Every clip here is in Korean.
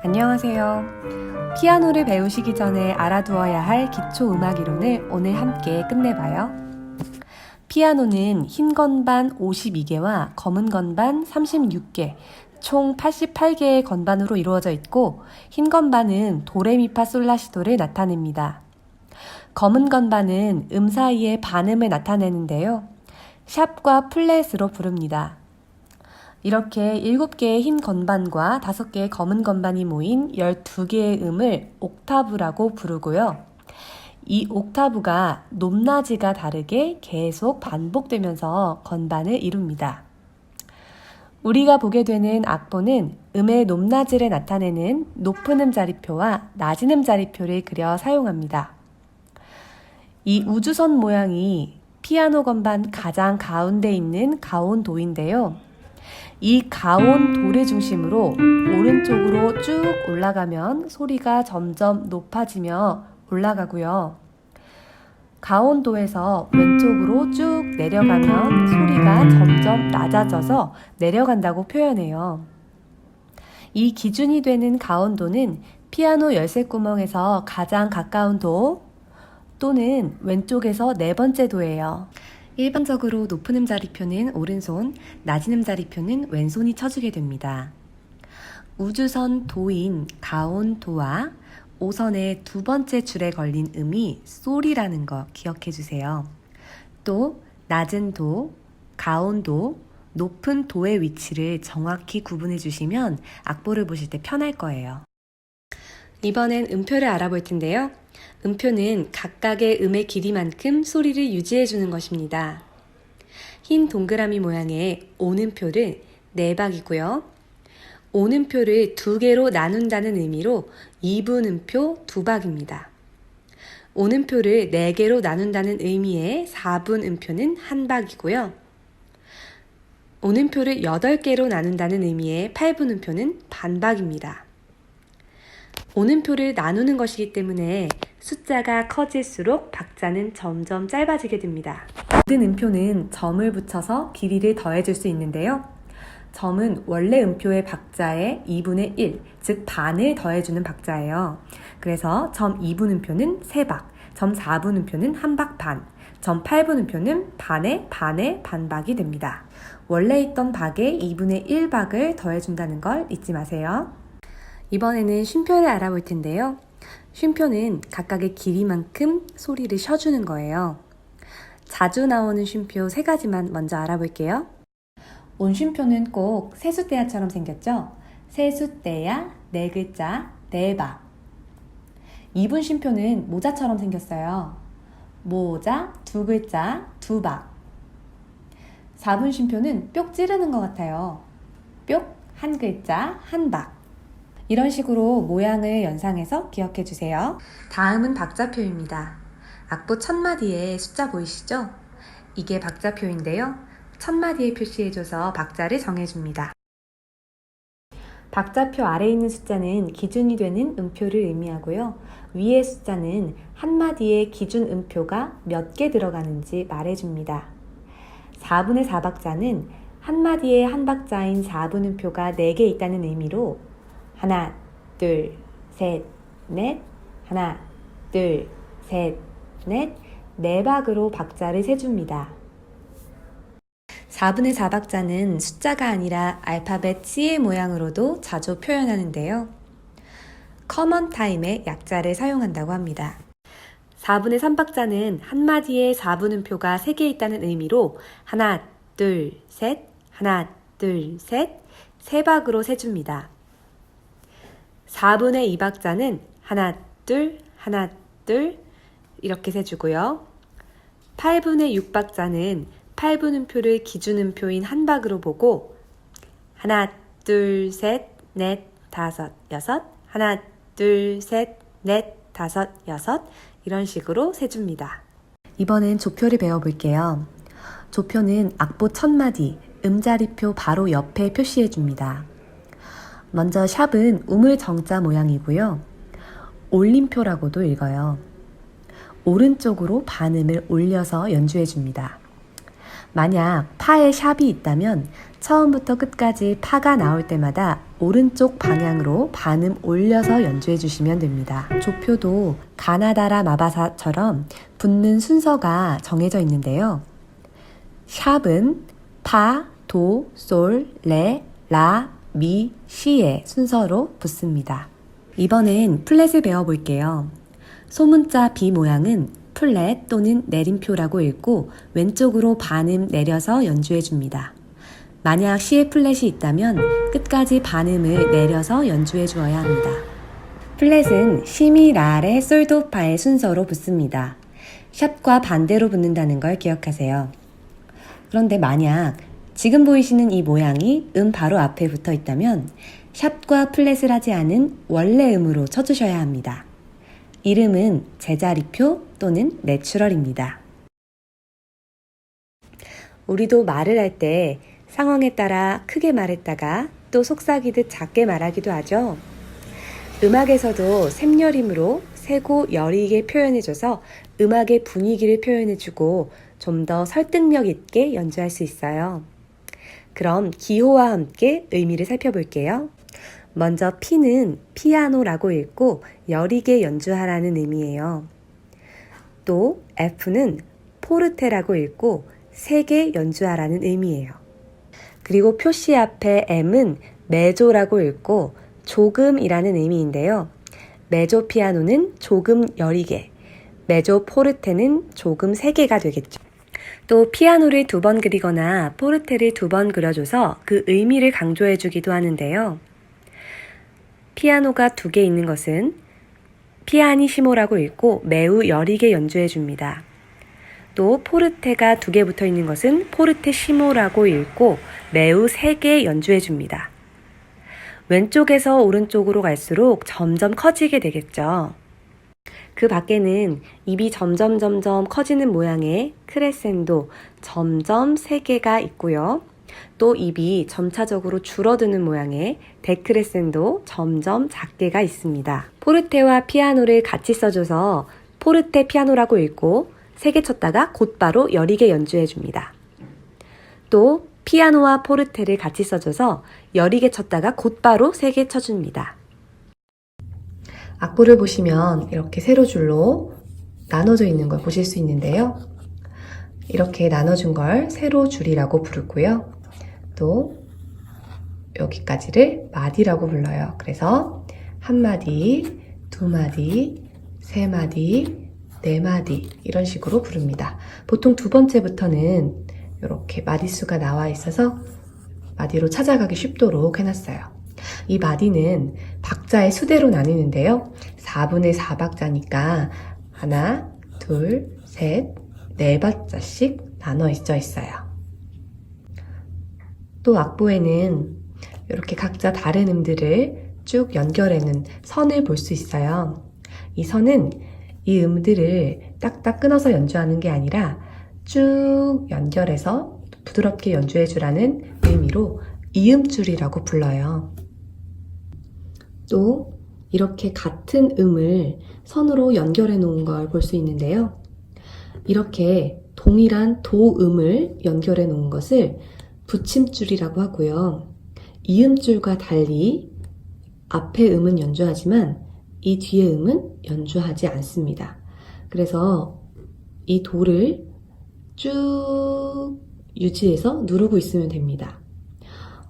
안녕하세요. 피아노를 배우시기 전에 알아두어야 할 기초 음악 이론을 오늘 함께 끝내봐요. 피아노는 흰 건반 52개와 검은 건반 36개, 총 88개의 건반으로 이루어져 있고, 흰 건반은 도레미파솔라시도를 나타냅니다. 검은 건반은 음 사이의 반음을 나타내는데요. 샵과 플랫으로 부릅니다. 이렇게 7개의 흰 건반과 5개의 검은 건반이 모인 12개의 음을 옥타브라고 부르고요. 이 옥타브가 높낮이가 다르게 계속 반복되면서 건반을 이룹니다. 우리가 보게 되는 악보는 음의 높낮이를 나타내는 높은 음자리표와 낮은 음자리표를 그려 사용합니다. 이 우주선 모양이 피아노 건반 가장 가운데 있는 가온도인데요. 이 가온 돌을 중심으로 오른쪽으로 쭉 올라가면 소리가 점점 높아지며 올라가고요. 가온도에서 왼쪽으로 쭉 내려가면 소리가 점점 낮아져서 내려간다고 표현해요. 이 기준이 되는 가온도는 피아노 열쇠구멍에서 가장 가까운 도 또는 왼쪽에서 네 번째 도예요. 일반적으로 높은 음자리표는 오른손, 낮은 음자리표는 왼손이 쳐주게 됩니다. 우주선 도인 가온 도와 오선의 두 번째 줄에 걸린 음이 솔이라는 거 기억해 주세요. 또 낮은 도, 가온 도, 높은 도의 위치를 정확히 구분해 주시면 악보를 보실 때 편할 거예요. 이번엔 음표를 알아볼 텐데요. 음표는 각각의 음의 길이만큼 소리를 유지해 주는 것입니다. 흰 동그라미 모양의 오는표를 네 박이고요. 오는표를 두 개로 나눈다는 의미로 2분음표 두 박입니다. 오는표를 네 개로 나눈다는 의미의 4분음표는 한 박이고요. 오는표를 8개로 나눈다는 의미의 8분음표는 반박입니다. 오는표를 나누는 것이기 때문에 숫자가 커질수록 박자는 점점 짧아지게 됩니다. 모든 음표는 점을 붙여서 길이를 더해줄 수 있는데요. 점은 원래 음표의 박자의 2분의 1, 즉 반을 더해주는 박자예요. 그래서 점 2분 음표는 3박, 점 4분 음표는 1박 반, 점 8분 음표는 반의 반의 반박이 됩니다. 원래 있던 박의 2분의 1박을 더해준다는 걸 잊지 마세요. 이번에는 쉼표를 알아볼 텐데요. 쉼표는 각각의 길이만큼 소리를 쉬어주는 거예요. 자주 나오는 쉼표 세 가지만 먼저 알아볼게요. 온쉼표는 꼭 세숫대야처럼 생겼죠? 세숫대야, 네 글자, 네 박. 이분 쉼표는 모자처럼 생겼어요. 모자, 두 글자, 두 박. 4분 쉼표는 뾱 찌르는 것 같아요. 뾱, 한 글자, 한 박. 이런 식으로 모양을 연상해서 기억해 주세요. 다음은 박자표입니다. 악보 첫 마디에 숫자 보이시죠? 이게 박자표인데요. 첫 마디에 표시해줘서 박자를 정해줍니다. 박자표 아래에 있는 숫자는 기준이 되는 음표를 의미하고요. 위의 숫자는 한 마디에 기준 음표가 몇 개 들어가는지 말해줍니다. 4분의 4박자는 한 마디에 한 박자인 4분 음표가 4개 있다는 의미로 하나, 둘, 셋, 넷, 하나, 둘, 셋, 넷, 네 박으로 박자를 세줍니다. 4분의 4박자는 숫자가 아니라 알파벳 C의 모양으로도 자주 표현하는데요. 커먼 타임의 약자를 사용한다고 합니다. 4분의 3박자는 한마디에 4분음표가 3개 있다는 의미로 하나, 둘, 셋, 하나, 둘, 셋, 세 박으로 세줍니다. 4분의 2박자는 하나, 둘, 하나, 둘 이렇게 세주고요. 8분의 6박자는 8분음표를 기준음표인 한 박으로 보고 하나, 둘, 셋, 넷, 다섯, 여섯 하나, 둘, 셋, 넷, 다섯, 여섯 이런 식으로 세줍니다. 이번엔 조표를 배워볼게요. 조표는 악보 첫 마디, 음자리표 바로 옆에 표시해 줍니다. 먼저 샵은 우물 정자 모양이고요. 올림표라고도 읽어요. 오른쪽으로 반음을 올려서 연주해 줍니다. 만약 파에 샵이 있다면 처음부터 끝까지 파가 나올 때마다 오른쪽 방향으로 반음 올려서 연주해 주시면 됩니다. 조표도 가나다라 마바사처럼 붙는 순서가 정해져 있는데요. 샵은 파, 도, 솔, 레, 라, 미, 시의 순서로 붙습니다. 이번엔 플랫을 배워볼게요. 소문자 B 모양은 플랫 또는 내림표라고 읽고 왼쪽으로 반음 내려서 연주해 줍니다. 만약 C에 플랫이 있다면 끝까지 반음을 내려서 연주해 주어야 합니다. 플랫은 시미, 라레, 솔도파의 순서로 붙습니다. 샵과 반대로 붙는다는 걸 기억하세요. 그런데 만약 지금 보이시는 이 모양이 음 바로 앞에 붙어 있다면 샵과 플랫을 하지 않은 원래 음으로 쳐주셔야 합니다. 이름은 제자리표 또는 내추럴입니다. 우리도 말을 할 때 상황에 따라 크게 말했다가 또 속삭이듯 작게 말하기도 하죠. 음악에서도 샘여림으로 세고 여리게 표현해줘서 음악의 분위기를 표현해주고 좀 더 설득력 있게 연주할 수 있어요. 그럼 기호와 함께 의미를 살펴볼게요. 먼저 P는 피아노라고 읽고 여리게 연주하라는 의미예요. 또 F는 포르테라고 읽고 세게 연주하라는 의미예요. 그리고 표시 앞에 M은 메조라고 읽고 조금이라는 의미인데요. 메조 피아노는 조금 여리게, 메조 포르테는 조금 세게가 되겠죠. 또 피아노를 두 번 그리거나 포르테를 두 번 그려줘서 그 의미를 강조해 주기도 하는데요. 피아노가 두 개 있는 것은 피아니시모라고 읽고 매우 여리게 연주해 줍니다. 또 포르테가 두 개 붙어 있는 것은 포르테시모라고 읽고 매우 세게 연주해 줍니다. 왼쪽에서 오른쪽으로 갈수록 점점 커지게 되겠죠. 그 밖에는 입이 점점 점점 커지는 모양의 크레센도 점점 세 개가 있고요. 또 입이 점차적으로 줄어드는 모양의 데크레센도 점점 작게가 있습니다. 포르테와 피아노를 같이 써줘서 포르테 피아노라고 읽고 세개 쳤다가 곧바로 여리게 연주해 줍니다. 또 피아노와 포르테를 같이 써줘서 여리게 쳤다가 곧바로 세개 쳐줍니다. 악보를 보시면 이렇게 세로 줄로 나눠져 있는 걸 보실 수 있는데요. 이렇게 나눠준 걸 세로 줄이라고 부르고요. 또 여기까지를 마디라고 불러요. 그래서 한 마디, 두 마디, 세 마디, 네 마디 이런 식으로 부릅니다. 보통 두 번째부터는 이렇게 마디수가 나와 있어서 마디로 찾아가기 쉽도록 해놨어요. 이 마디는 박자의 수대로 나뉘는데요. 4분의 4박자니까 하나, 둘, 셋, 네 박자씩 나눠 있어 있어요. 또 악보에는 이렇게 각자 다른 음들을 쭉 연결해는 선을 볼 수 있어요. 이 선은 이 음들을 딱딱 끊어서 연주하는 게 아니라 쭉 연결해서 부드럽게 연주해 주라는 의미로 이음줄이라고 불러요. 또 이렇게 같은 음을 선으로 연결해 놓은 걸 볼 수 있는데요. 이렇게 동일한 도음을 연결해 놓은 것을 붙임줄이라고 하고요. 이음줄과 달리 앞에 음은 연주하지만 이 뒤에 음은 연주하지 않습니다. 그래서 이 도를 쭉 유지해서 누르고 있으면 됩니다.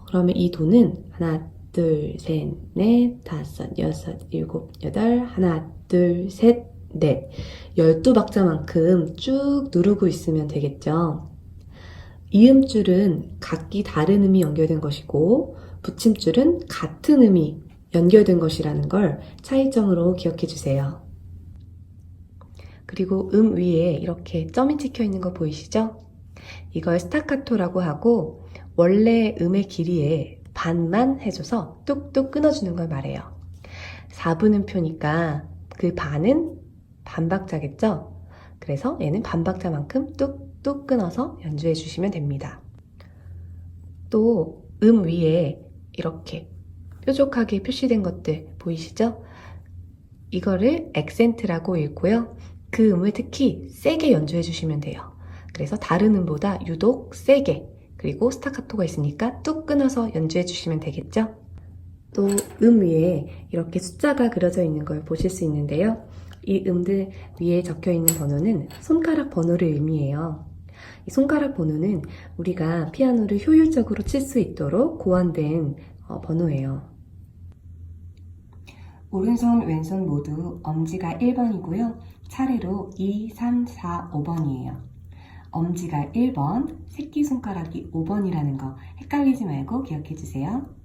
그러면 이 도는 하나, 둘, 셋, 넷, 다섯, 여섯, 일곱, 여덟, 하나, 둘, 셋, 넷. 열두 박자만큼 쭉 누르고 있으면 되겠죠. 이음줄은 각기 다른 음이 연결된 것이고, 붙임줄은 같은 음이 연결된 것이라는 걸 차이점으로 기억해 주세요. 그리고 음 위에 이렇게 점이 찍혀 있는 거 보이시죠? 이걸 스타카토라고 하고, 원래 음의 길이에 반만 해줘서 뚝뚝 끊어주는 걸 말해요. 4분음표니까 그 반은 반박자겠죠? 그래서 얘는 반박자만큼 뚝뚝 끊어서 연주해 주시면 됩니다. 또 음 위에 이렇게 뾰족하게 표시된 것들 보이시죠? 이거를 액센트라고 읽고요. 그 음을 특히 세게 연주해 주시면 돼요. 그래서 다른 음보다 유독 세게 그리고 스타카토가 있으니까 뚝 끊어서 연주해 주시면 되겠죠? 또 음 위에 이렇게 숫자가 그려져 있는 걸 보실 수 있는데요. 이 음들 위에 적혀 있는 번호는 손가락 번호를 의미해요. 이 손가락 번호는 우리가 피아노를 효율적으로 칠 수 있도록 고안된 어, 번호예요. 오른손, 왼손 모두 엄지가 1번이고요. 차례로 2, 3, 4, 5번이에요. 엄지가 1번, 새끼손가락이 5번이라는 거 헷갈리지 말고 기억해 주세요.